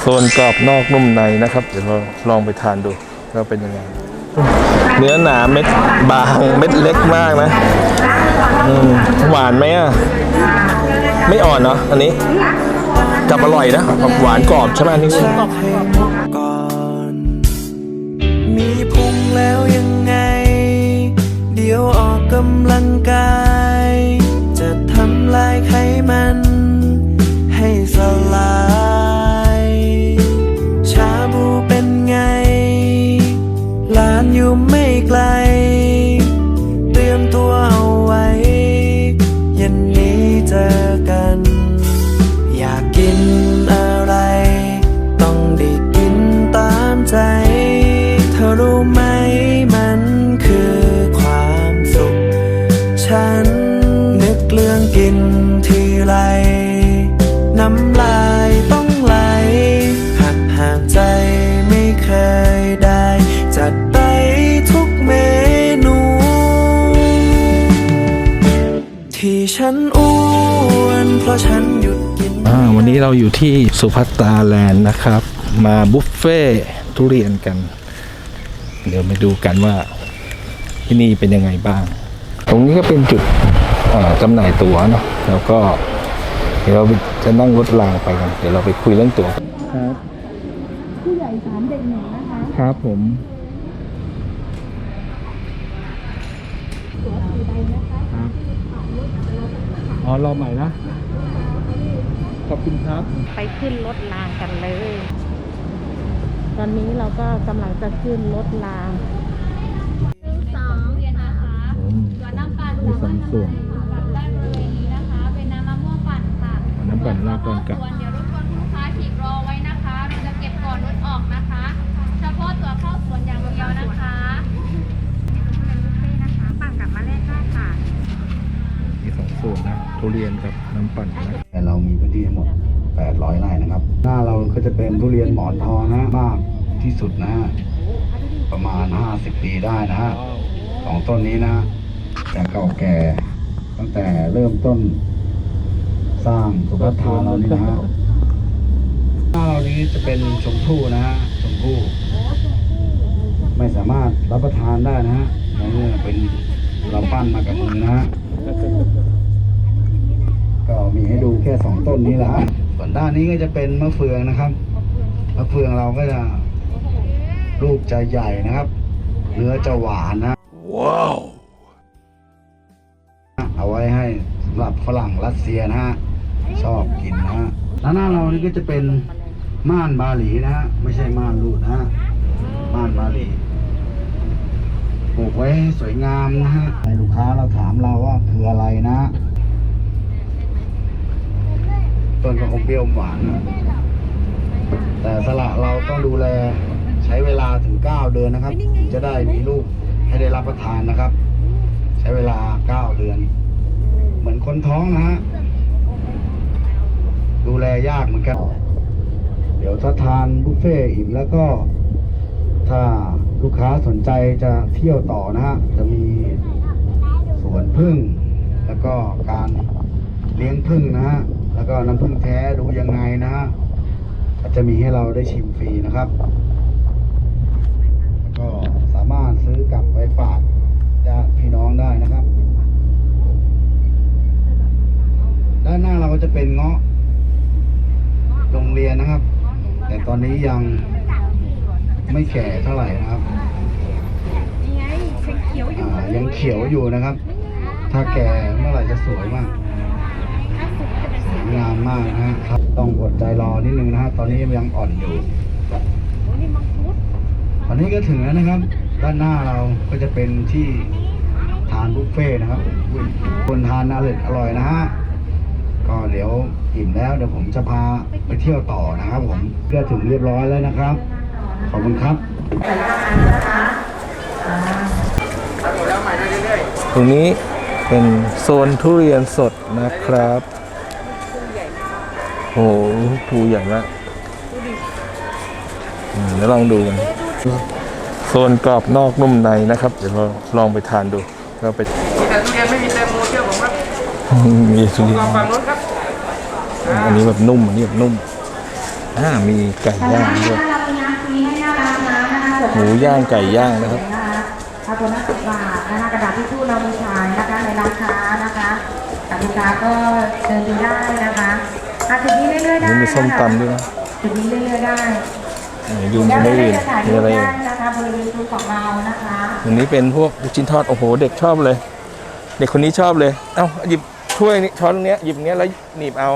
โซนกรอบนอกนุ่มในนะครับ เดี๋ยวเราลองไปทานดูว่าเป็นยังไง เนื้อหนาเม็ดบางเม็ดเล็กมากนะอืมหวานไหมอะ ไม่อ่อนเนาะอันนี้กับอร่อยนะแบบหวานกรอบใช่ไหมนี่ก่อนมีพุงแล้วยังไง เดี๋ยวออกกำลังกาย จะทำลายไขมัน ไม่ไกล ฉันอ้วนเพราะฉันหยุดกินอ่าวันนี้เราอยู่ที่สุพัตตาแลนด์นะครับ มาบุฟเฟ่ทุเรียนกัน เดี๋ยวมาดูกันว่า ที่นี่เป็นยังไงบ้าง ตรงนี้ก็เป็นจุดอ่าจำหน่ายตั๋วเนาะแล้วก็ เดี๋ยวเราจะนั่งรถรางไปกัน เดี๋ยวเราไปคุยเรื่องตั๋วครับผู้ใหญ่สามเด็กหนึ่งนะคะ ครับผม ตัวสีใดนะคะ ครับ อ๋อรอใหม่นะ ขอบคุณครับ ไปขึ้นรถรางกันเลย ตอนนี้เราก็กำลังจะขึ้นรถรางสองเรียนนะคะอืมตัวน้ำปั่นมีสองส่วนปั่นได้บริเวณนี้นะคะ เป็นน้ำมะม่วงปั่นค่ะเอาน้ำปั่นราดก่อนกับส่วนเดี๋ยวรบกวนคุณลูกค้าฉีกรอไว้นะคะเราจะเก็บก่อนรถออกนะคะ เฉพาะตัวเข้าสวนอย่างเดียวนะคะเป็นบุฟเฟ่ต์นะคะ ปั่นกับมาเล่นได้ค่ะ มีสองส่วนนะทุเรียนกับน้ำปั่นนะแต่เรามีพื้นที่ทั้งหมด 800ไร่นะครับ หน้าเราก็จะเป็นทุเรียนหมอนทองนะมากที่สุดนะฮะประมาณ 50 ปีได้นะฮะสองต้นนี้นะแต่เก่าแก่ ตั้งแต่เริ่มต้น สร้างสุพัฒนาเรานี่นะฮะหน้าเรานี้จะเป็นชมพู่นะฮะชมพู่ไม่สามารถรับประทานได้นะฮะเพราะว่าเป็นเราปั้นมากับมือนะฮะ ก็มีให้ดูแค่สองต้นนี้แหละฮะส่วนด้านนี้ก็จะเป็นมะเฟืองนะครับ มะเฟืองเราก็จะลูกจะใหญ่นะครับ เนื้อจะหวานนะ ว้าว เอาไว้ให้สำหรับฝรั่งรัสเซียนะฮะ ชอบกินนะฮะด้านหน้าเรานี่ก็จะเป็นม่านบาหลีนะฮะ ไม่ใช่ม่านรูดนะฮะ ม่านบาหลี ปลูกไว้สวยงามนะฮะให้ลูกค้าเราถามเราว่าคืออะไรนะต้นก็คงเปรี้ยวหวานนะแต่สละเราต้องดูแลใช้เวลาถึง 9 เดือนนะครับถึงจะได้มีลูกให้ได้รับประทานนะครับ ใช้เวลา 9 เดือน เหมือนคนท้องนะฮะดูแลยากเหมือนกัน เดี๋ยวถ้าทานบุฟเฟ่อิ่มแล้วก็ถ้า ลูกค้าสนใจจะเที่ยวต่อนะฮะจะมีสวนพึ่ง แล้วก็การเลี้ยงพึ่งนะฮะแล้วก็น้ำพึ่งแท้ดูยังไงนะฮะจะมีให้เราได้ชิมฟรีนะครับแล้วก็สามารถซื้อกลับไปฝากญาติพี่น้องได้นะครับ ด้านหน้าเราก็จะเป็นเงาะโรงเรียนนะครับ แต่ตอนนี้ยัง ไม่แก่เท่าไหร่นะครับอ่ายังเขียวอยู่นะครับ ถ้าแก่เมื่อไหร่จะสวยมากสวยงามมากนะฮะครับ ต้องอดใจรอนิดนึงนะฮะตอนนี้ยังอ่อนอยู่ ตอนนี้ก็ถึงแล้วนะครับ ด้านหน้าเราก็จะเป็นที่ทานบุฟเฟ่ต์นะครับอุ้ยคนทานอร่อยอร่อยนะฮะก็เดี๋ยวอิ่มแล้วเดี๋ยวผมจะพาไปเที่ยวต่อนะครับผมก็ถึงเรียบร้อยแล้วนะครับ ขอบคุณครับตรงนี้เป็นโซนทุเรียนสดนะครับโอ้โหภูใหญ่มากอืมเดี๋ยวลองดูกันโซนกรอบนอกนุ่มในนะครับ เดี๋ยวเราลองไปทานดูเราไปมีแต่ทุเรียนไม่มีแตงโมเชื่อผมครับมีทุเรียนลองฝั่งนู้นครับอันนี้แบบนุ่มอันนี้แบบนุ่มอ่ามีไก่ย่างด้วย หมูย่างไก่ย่างนะครับถ้าตัวละสิบบาทนะคะกระดาษที่พูดเรามีขายนะคะในร้านค้านะคะแต่ลูกค้าก็เดินดูได้นะคะอาจุดนี้เรื่อยๆได้นี่มีส้มตำด้วยนะจุดนี้เรื่อยๆได้ไหนดูไม่อื่นจะถ่ายมีรูอะปไรได้อีกนะคะบริเวณซุ้มของเรานะคะอันนี้เป็นพวกลูกชิ้นทอดโอ้โห เด็กชอบเลย เด็กคนนี้ชอบเลย เอ้าหยิบถ้วยนี้ช้อนเนี้ยหยิบเนี้ยแล้วหนีบเอา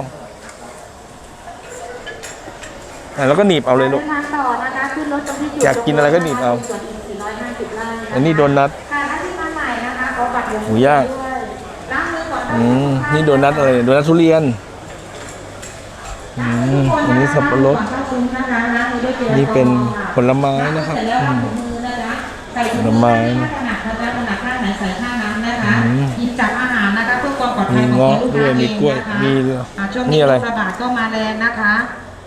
อะแล้วก็หนีบเอาเลยลูก ดินทางต่อนะคะขึ้นรถตรงที่จุดอยากกินอะไรก็หนีบเอา ส่วนอีก450ไร่นะคะอันนี้โดนัท ค่ะถ้าที่มาใหม่นะคะขอบัตรลงหมูย่าง ด้วยล้างมือก่อนอืมนี่โดนัทอะไรเนี่ยโดนัททุเรียน อืมอันนี้สับปะรด นี่เป็นผลไม้นะครับอืมผลไม้ขนาดเขาจะขนาดข้างไหนใส่ข้างนั้นนะคะอืม หยิบจับอาหารนะคะเพื่อความปลอดภัมียของเงาะลูกด้วค้ายเองมีกล้วยนะคะมีอ่าช่วงนี่นี้อะไรโรคระบาดก็มาแรงนะคะ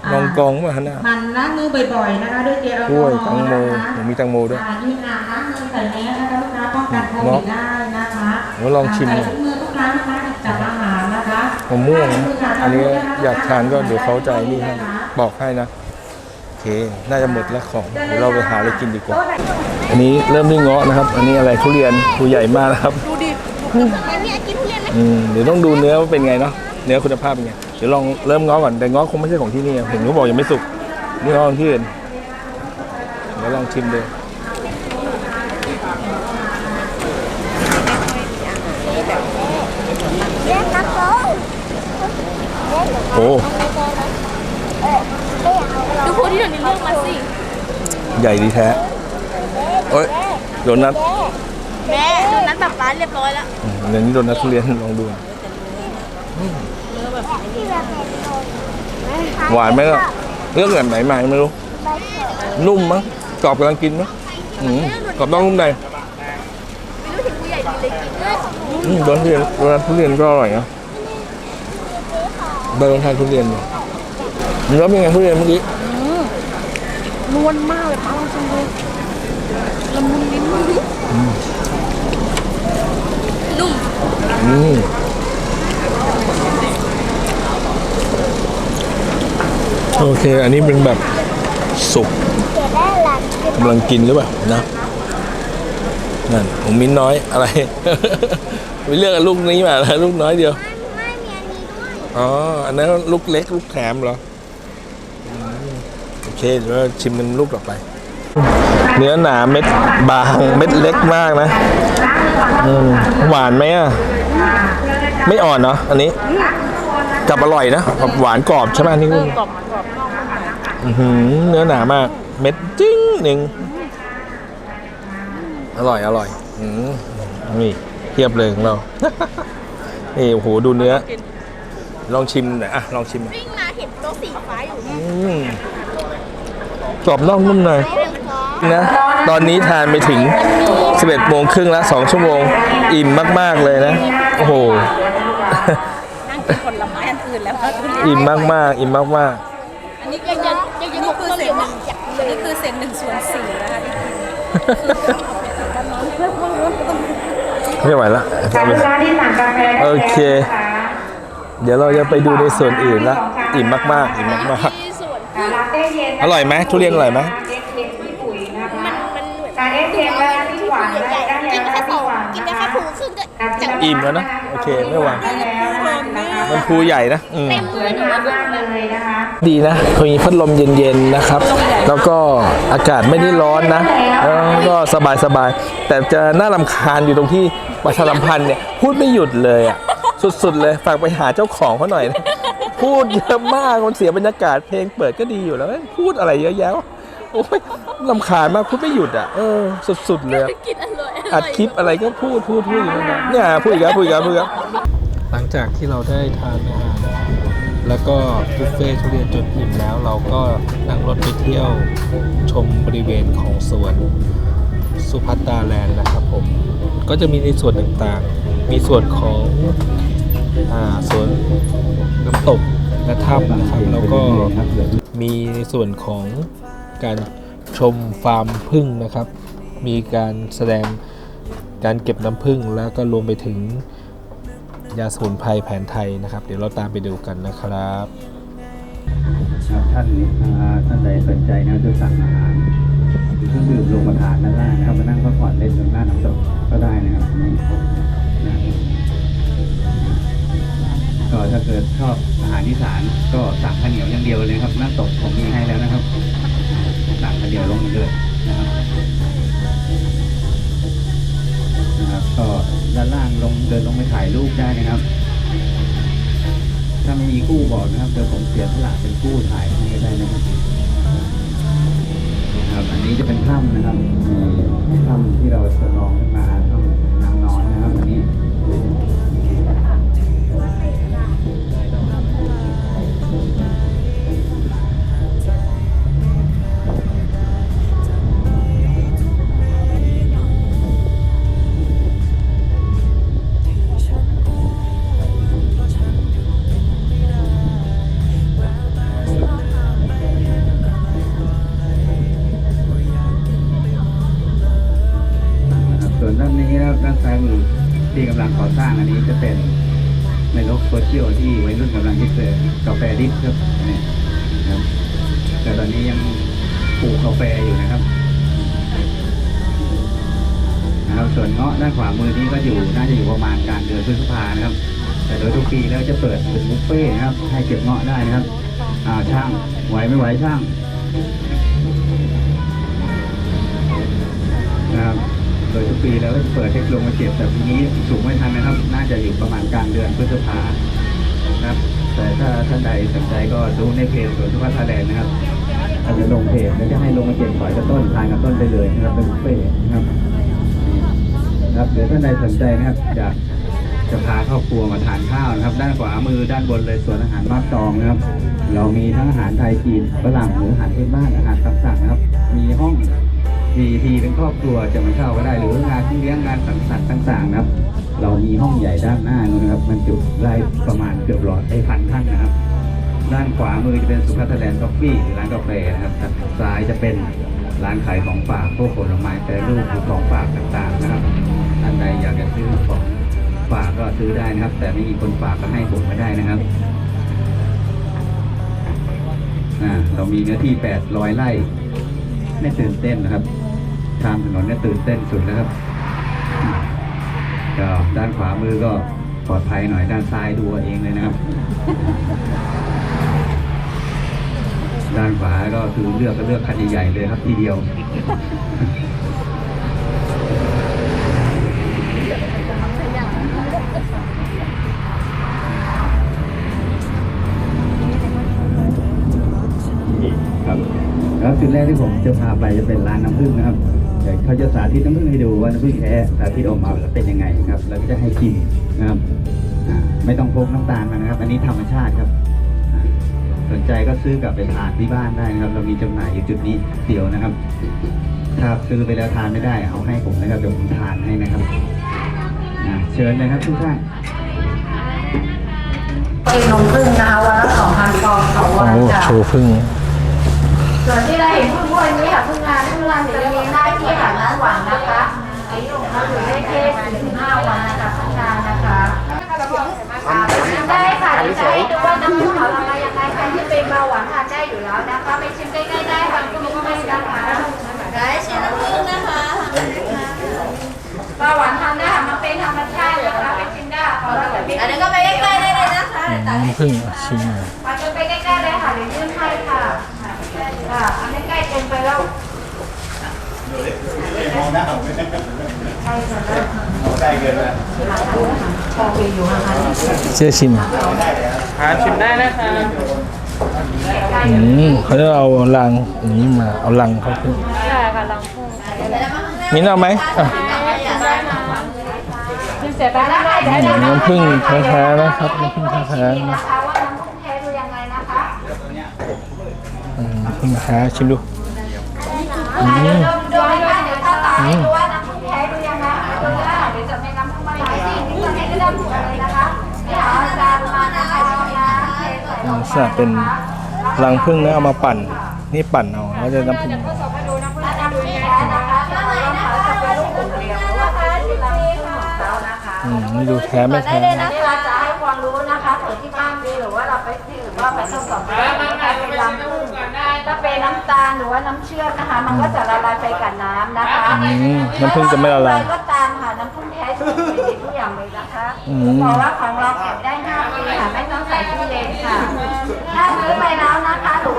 าลองกองป่ะฮะเนี่ยมันล้างมือบ่อยๆนะคะด้วยเจลแอลกล้วยกแตัอฮงอล์โมนะคะผมมีแตังโมด้วยอ่ายืนอ่านล้างมือใส่แมสนะคะลูกค้าป้องกันโควิดได้นะคะโอ้ลองชิมใส่ถุงมือทุกครั้งนะคะจับอาหารนะคะมะม่วงนะอันนี้อยากทานก็เดี๋ยวเขาใจะนี่ให้บอกให้นะโอเคน่าจะหมดแล้วของเดี๋ยวเราไปหาอะไรกินดีกว่า อันนี้เริ่มด้วยเงาะนะครับ อันนี้อะไรทุเรียนตัวใหญ่มากนะครับดูดิอืมเดี๋ยวต้องดูเนื้อว่าเป็นไงเนาะเนื้อคุณภาพเป็นไงเดี๋ยวลองเริ่มเงาะก่อนแต่เงาะคงไม่ใช่ของที่นี่เห็นเขาบอกยังไม่สุกนี่เงาะของที่อื่นเดี๋ยวลองชิมดูโอ้ดูพูดที่เดี๋ยวนี้เลือกมาสิใหญ่ดีแท้เอ้ยโดนัทแม่โดนัทแบบร้านเรียบร้อยแล้วอืมเดี๋ยวนี้โดนัททุเรียนลองดู หวานไหมล่ะเลือกแบบไหนมาไม่รู้ นุ่มมั้งกรอบกำลังกินมั้งอืมกรอบนอกนุ่มในไม่รู้ถึงผู้ใหญ่ดีเลยกินเลยอืมโดนัททุเรียนโดนัททุเรียนก็อร่อยนะได้ลองทานทุเรียนดูเนื้อเป็นไงทุเรียนเมื่อกี้นวลมากเลยป้าลองชิมดูละมุนลิ้นนุ่ม อืม โอเคอันนี้เป็นแบบสุกกำลังกินหรือเปล่านะนั่นผมมิ้นน้อยอะไร ไปเลือกลูกนี้มาแล้วลูกน้อยเดียวไม่มีอันนี้ด้วยอ๋อ อันนั้นลูกเล็กลูกแถมเหรออืมโอเคเดี๋ยวเราชิมเป็นลูกต่อไป เนื้อหนาเม็ดบางเม็ดเล็กมากนะอืมหวานไหมอะ ไม่อ่อนเนาะอันนี้กับอร่อยนะแบบหวานกรอบใช่ไหมอันนี่กรอบกร อบนอกนุ่มในอื้อหือเนื้อหนามาก เม็ดจิ้งหนึ่งอร่อยอร่อยอืมนี่เทียบเลยของเรา นี่โอ้โหดูเนื้อ ลองชิมหน่อยอะลองชิมวิ่งมาเห็นโต๊ะสีฟ้าอยู่อืมกรอบนอกนุ่มในไม่เป็นฟ้านะ ตอนนี้ทานไปถึง 11โมงครึ่งแล้ว2ชั่วโมง อิ่มมาก ๆ เลยนะ โอ้โห นั่งกินผลไม้อันอื่นแล้วก็ทุเรียน อิ่มมาก ๆ อิ่มมาก อันนี้ยังยังยังยังบอกเพื่อนอยู่ว่าอยากกินเลยนี่คือเศษหนึ่งส่วนสี่นะคะที่กินๆไม่ไหวละการลูกค้าที่สั่งกาแฟได้โอแล้วเคนะคะเดี๋ยวเราจะไปดูในส่วนอื่นละอิ่มมากๆอิ่มมากที่ส่วนลาเต้เย็นนะคะอร่อยไหมทุเรียนอร่อยไหมเอสเค็มพี่ปุ๋ยนะคะมันเหมือนการเอสเค็มแล้วที่หวานได้ได้กินแล้วแค่สที่องหวานกินแค่ผูครึ่งก็จะๆอิ่มแล้วนะโอเคไม่หวาน มันภูใหญ่นะอืมเต็มสมืวอยหนูงามว่ามากเลยนะคะดีนะมีพัดลมเย็นๆนะครับ แล้วก็อากาศไม่ได้ร้อนนะแล้วก็สบายๆแต่จะน่ารำคาญอยู่ตรงที่ประชาสัมพันธ์เนี่ยพูดไม่หยุดเลยอะสุดๆเลยฝากไปหาเจ้าของเขาหน่อยนะพูดเยอะมากมันเสียบรรยากาศเพลงเปิดก็ดีอยู่แล้วพูดอะไรเยอะแยะวะโอ้ยลำคาญมากพูดไม่หยุดอะเออสุดๆเลยอะกินอร่อยอัดคลิปอะไรก็พูดพูดพูดอยู่นั่นนะเนี่ยพูดอีกแล้วพูดอีกแล้วพูดอีกแล้ว หลังจากที่เราได้ทานอาหารแล้วก็บุฟเฟ่ทุเรียนจนอิ่มแล้วเราก็นั่งรถไปเที่ยวชมบริเวณของสวนสุพัตตาแลนด์นะครับผม ก็จะมีในส่วนต่างๆ มีส่วนของอสวนน้ำตกและถ้ำนะครับ แล้วก็มีในส่วนของการชมฟาร์มพึ่งนะครับ มีการแสดงการเก็บน้ำผึ้งแล้วก็รวมไปถึง ยาสมุนไพรแผนไทยนะครับ เดี๋ยวเราตามไปดูกันนะครับครับท่านอ่าท่านใดสนใจนะจะสั่งอาหารหรือเครื่องดื่มลงมาทานด้านล่างนะครับมานั่งพักผ่อนเล่นตรงหน้าน้ำตกก็ได้นะครับนี่นะก็ถ้าเกิดชอบอาหารอีสานก็สั่งข้าวเหนียวอย่างเดียวเลยครับน้ำตกผมมีให้แล้วนะครับสั่งข้าวเหนียวลงมาเลยนะครับ ก็ด้านล่างลงเดินลงไปถ่ายรูปได้นะครับ ถ้าไม่มีกู้บอกนะครับเดี๋ยวผมเสียสละเป็นกู้ถ่ายให้ก็ได้นะครับครับ อันนี้จะเป็นถ้ำนะครับมีถ้ำที่เราจะลองขึ้นมา อยู่นะครับนะครับ ส่วนเงาะด้านขวามือนี้ก็อยู่น่าจะอยู่ประมาณกลารเดือนพฤษภานะครับ แต่โดยทุกปีแล้วจะเปิดเป็นบุฟเฟ่นะครับ ให้เก็บเงาะได้นะครับอ่าช่างไหวไม่ไหวช่างนะครับโดยทุกปีแล้วก็จะเปิดให้ลงมาเก็บแต่ปีนี้สูงไม่ทันนะครับ น่าจะอยู่ประมาณกลางเดือนพฤษภานะครับ แต่ถ้าท่านใดสนใจก็ดูในเพจสวนสุภาพทยแลนด์นะครับ อาจจะลงเพจแล้วจะให้ลงมาเก็บสอยกับต้นทานกับต้นไปเลยนะครับเป็นบุฟเฟ่นะครับครับเดี๋ยวท่านใดสนใจนะครับจะจะพาครอบครัวมาทานข้าวนะครับ ด้านขวามือด้านบนเลยส่วนอาหารบ้านตองนะครับ เรามีทั้งอาหารไทยจีนฝรั่งหรืออาหารพื้นบ้านอาหารตามสั่งนะครับ มีห้อง VIP เป็นครอบครัวจะมาเช่าก็ได้หรืองานที่เลี้ยงงานสังสรรค์ต่างๆนะครับ เรามีห้องใหญ่ด้านหน้านู้นนะครับมันจุได้ประมาณเกือบร้อยไอพันท่านนะครับ ด้านขวามือจะเป็นสุพัฒแลนด์กาแฟหรือร้านกาแฟนะครับด้านซ้ายจะเป็นร้านขายของฝากพวกผลไม้แปรรูปหรือของฝากต่างๆนะครับท่านใดอยากจะซื้อของฝากก็ซื้อได้นะครับ แต่ไม่มีคนฝากก็ให้ผมไม่ได้นะครับอ่าเรามีเนื้อที่ 800 ไร่ ไม่ตื่นเต้นนะครับทางถนนเนี่ยตื่นเต้นสุดแล้วครับก็ด้านขวามือก็ปลอดภัยหน่อยด้านซ้ายดูเองเลยนะครับ ด้านขวาก็คือเลือกก็เลือกคันใหญ่ๆเลยครับทีเดียวครับแล้วจุดแรกที่ผมจะพาไปจะเป็นร้านน้ำผึ้งนะครับเดี๋ยวเขาจะสาธิตน้ำผึ้งให้ดูว่าน้ำผึ้งแท้สาธิตออกมาแล้วเป็นยังไงครับ แล้วก็จะให้ชิมนะครับไม่ต้องพกน้ำตาลมานะครับ อันนี้ธรรมชาติครับ สนใจก็ซื้อกลับไปทานที่บ้านได้นะครับ เรามีจำหน่ายอยู่จุดนี้เดียวนะครับถ้าซื้อไปแล้วทานไม่ได้เอาให้ผมนะครับเดี๋ยวผมทานให้นะครับอ่าเชิญเลยครับทุกท่านเองนมพึ่งนะคะวันละสองพันฟองต่อวันโอ้จ้ะโชว์พึ่งส่วนที่เราเห็นพึ่งพวกนี้ค่ะพึ่ง พึ่งชิมหน่อยมาจนไปใกล้ๆเลยค่ะเดี๋ยวยื่นให้ค่ะค่ะอันนี้ใกล้เกินไปแล้วเชื่อชิมหาชิมได้นะคะอืมเขาจะเอาลังอย่างนี้มาเอาลังเขาขึ้นค่ะกำลังพุ่งมิ้นเอาไหมอะเสร็จแล้วนะคะเดี๋ยวนี่เดี๋ยวน้ำพึ่งแท้ๆนะครับน้ำพึ่งแท้ๆนะนะคะว่าน้ำผึ้งแท้ดูยังไงนะคะอืมน้ำพึ่งแท้ชิมดูอืมดูให้ด้วยเดี๋ยวถ้าตาให้ดูว่าน้ำผึ้งแท้ดูยังไงดูได้เดี๋ยวจะไม่น้ำผึ้งมาหลายสิ่งที่จะให้ก็ได้ผลเลยนะคะนี่หาอาจารย์มานะคะเอาน้ำเทใส่ลลังกไปษณะเป็นรังพึ่งนะเอามาปั่น นี่ปั่นเอาแล้วจะน้ำพึ่งน้ำผึ้ง เขานะคะอืมนี่ดูแท้ไม่แท้นี่เราจะให้ความรู้นะคะเผื่อที่บ้านมีหรือว่าเราไปที่หรือว่าไปทดสอบได้นะคะเป็นรังผึ้งถ้าเป็นน้ำตาลหรือว่าน้ำเชื่อมนะคะ มันก็จะละลายไปกับน้ำนะคะอืมน้ำผึ้งจะไม่ละลายอะไรก็ตามค่ะน้ำผึ้งแท้จริงดีทุกอย่างเลยนะคะอืมบอกว่าของเราเก็บได้5ปีค่ะไม่ต้องใส่ตู้เย็นค่ะถ้าซื้อไปแล้วนะคะหรือ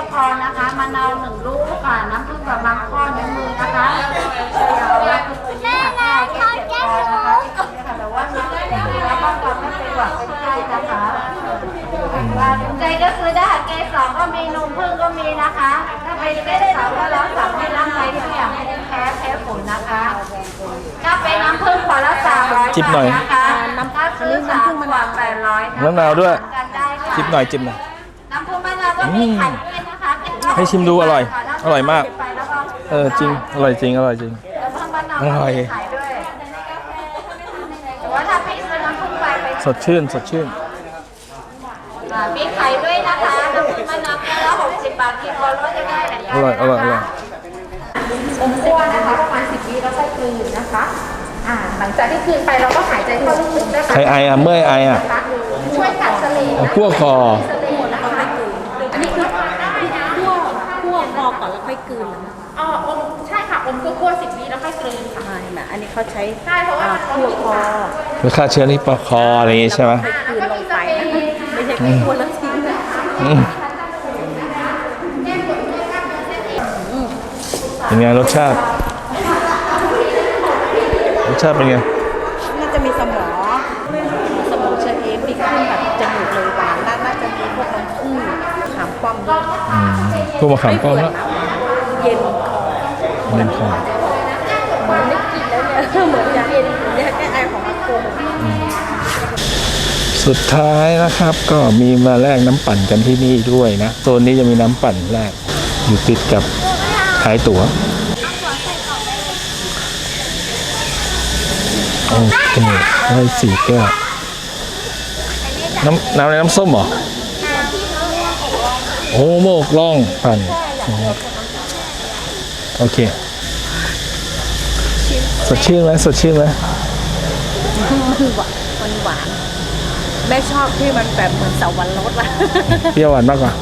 ก็พอนะคะมะนาวหนึ่งลูกค่ะ น้ำผึ้งประมาณข้อนิ้วมือนะคะเดี๋ยวเราคือนี่ค่ะแค่เจ็ดพอนะคะที่กินเนี่ยค่ะแต่ว่าน้ำไม่ได้แล้วก็กลับไม่เป็นหวัดเป็นไข้นะคะว่าสนใจก็ซื้อได้ค่ะเกสรก็มีนมผึ้งก็มีนะคะ ถ้าเป็นเกสรก็แล้วสั่งให้ร่างกายทุกอย่างให้แพ้แพ้ฝุ่นนะคะถ้าเป็นน้ำผึ้งขวดละสามร้อยจิบหน่อยนะคะถ้าซื้อสามขวดแปดร้อยมะนาวด้วยกันได้ค่ะจิบหน่อยจิบหน่อยน้ำผึ้งมะนาวก็มีไข่ด้วยนะคะ ให้ชิมดูอร่อย อร่อยมากไปแล้วก็เออจริง อร่อยจริง อร่อยจริงน้ำผึ้งมะนาวอร่อยมีไข่ด้วยแต่ว่าถ้าพี่ซื้อน้ำผึ้งไปไปสดชื่น สดชื่นอ่ามีไข่ด้วยนะคะน้ำผึ้งมะนาวแก้วละหกสิบบาทกินวันละจะได้หลายอย่างอร่อย อร่อย อร่อยอมคั่วนะคะประมาณ10วิแล้วค่อยกลืนนะคะอ่าหลังจากที่กลืนไปเราก็หายใจเข้าลึกๆนะคะใครไออะเมื่อยไออะช่วยขัดเสลดเอานะคั่วคอ เสลดนะคะอันนี้คือได้นะ คั่ว คั่วพอก่อนแล้วค่อยกลืนเหรออ๋ออมใช่ค่ะอมคั่วๆ10วิแล้วค่อยกลืนค่ะไม่นะอันนี้เขาใช้ใช่เพราะว่าอ่ามันคั่วคอเพื่อฆ่าเชื้อที่ปอคออะไรอย่างงี้ใช่ไหมค่อยกลืนลงไปนะไม่ใช่ไปคั่วแล้วทิ้งนะอืมเป็นไงรสชาติรสชาติเป็นไง มพวกมะขามป้อมแล้วเย็นคอเล่นคอเหมือนไม่กินแล้วเนี่ยเหมือนจะเย็นเหมือนจะแก้ไอของอากงสุดท้ายนะครับก็มีมาแลกน้ำปั่นกันที่นี่ด้วยนะโซนนี้จะมีน้ำปั่นแลกอยู่ติดกับขายตั๋วโอเคได้สี่แก้วน้ำน้ำอะไรน้ำส้มเหรอ โอ้โมกล่องปั่นนะครับโอเค สดชื่นไหมสดชื่นไหมมันหวานมันหวาน แม่ชอบที่มันแบบเหมือนเสาวันรสอะเปรี้ยวหวานมากกว่า